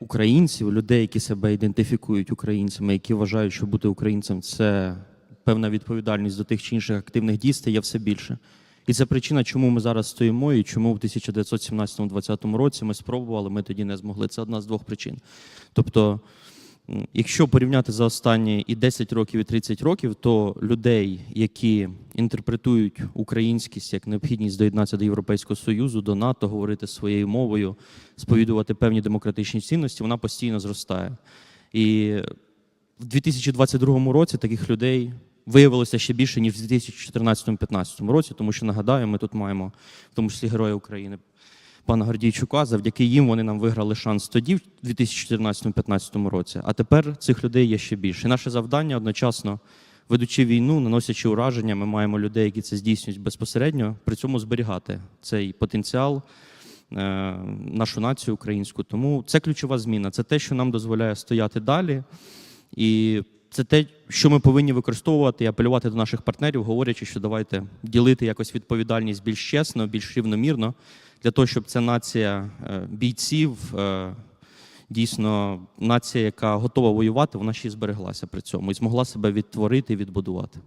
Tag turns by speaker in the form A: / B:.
A: українців, людей, які себе ідентифікують українцями, які вважають, що бути українцем це певна відповідальність до тих чи інших активних дій, стає все більше. І це причина, чому ми зараз стоїмо, і чому в 1917-2020 році ми спробували, ми тоді не змогли. Це одна з двох причин. Тобто, якщо порівняти за останні і 10 років, і 30 років, то людей, які інтерпретують українськість як необхідність доєднатися до Європейського Союзу, до НАТО, говорити своєю мовою, сповідувати певні демократичні цінності, вона постійно зростає. І в 2022 році таких людей виявилося ще більше, ніж в 2014-2015 році, тому що нагадаю, ми тут маємо в тому числі Героя України пана Гордійчука. Завдяки їм вони нам виграли шанс тоді, в 2014-2015 році. А тепер цих людей є ще більше. І наше завдання одночасно. Ведучи війну, наносячи ураження, ми маємо людей, які це здійснюють безпосередньо, при цьому зберігати цей потенціал, е, нашу націю українську. Тому це ключова зміна. Це те, що нам дозволяє стояти далі. І це те, що ми повинні використовувати і апелювати до наших партнерів, говорячи, що давайте ділити якось відповідальність більш чесно, більш рівномірно, для того, щоб ця нація е, бійців, е, дійсно нація, яка готова воювати, вона ще й збереглася при цьому і змогла себе відтворити і відбудувати.